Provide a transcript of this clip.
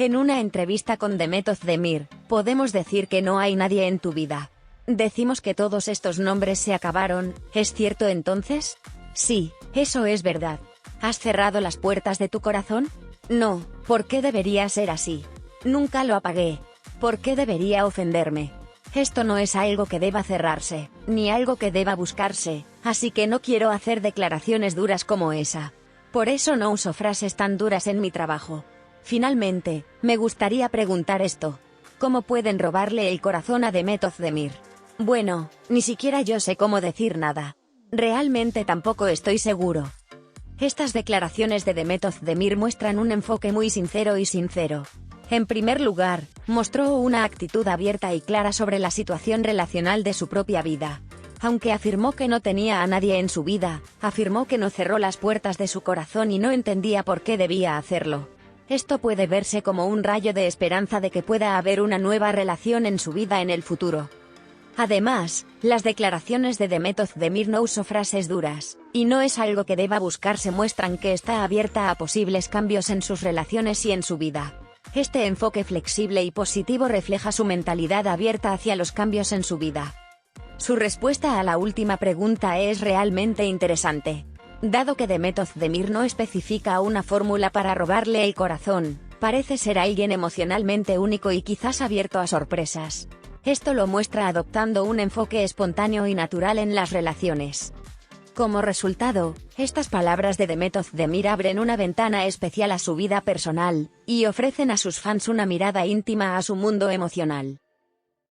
En una entrevista con Demetov Demir, podemos decir que no hay nadie en tu vida. Decimos que todos estos nombres se acabaron, ¿es cierto entonces? Sí, eso es verdad. ¿Has cerrado las puertas de tu corazón? No, ¿por qué debería ser así? Nunca lo apagué. ¿Por qué debería ofenderme? Esto no es algo que deba cerrarse, ni algo que deba buscarse, así que no quiero hacer declaraciones duras como esa. Por eso no uso frases tan duras en mi trabajo. Finalmente, me gustaría preguntar esto. ¿Cómo pueden robarle el corazón a Demetov Demir? Bueno, ni siquiera yo sé cómo decir nada. Realmente tampoco estoy seguro. Estas declaraciones de Demetov Demir muestran un enfoque muy sincero y sincero. En primer lugar, mostró una actitud abierta y clara sobre la situación relacional de su propia vida. Aunque afirmó que no tenía a nadie en su vida, afirmó que no cerró las puertas de su corazón y no entendía por qué debía hacerlo. Esto puede verse como un rayo de esperanza de que pueda haber una nueva relación en su vida en el futuro. Además, las declaraciones de Demetov Demir no usó frases duras, y no es algo que deba buscarse muestran que está abierta a posibles cambios en sus relaciones y en su vida. Este enfoque flexible y positivo refleja su mentalidad abierta hacia los cambios en su vida. Su respuesta a la última pregunta es realmente interesante. Dado que Demetov Demir no especifica una fórmula para robarle el corazón, parece ser alguien emocionalmente único y quizás abierto a sorpresas. Esto lo muestra adoptando un enfoque espontáneo y natural en las relaciones. Como resultado, estas palabras de Demetov Demir abren una ventana especial a su vida personal, y ofrecen a sus fans una mirada íntima a su mundo emocional.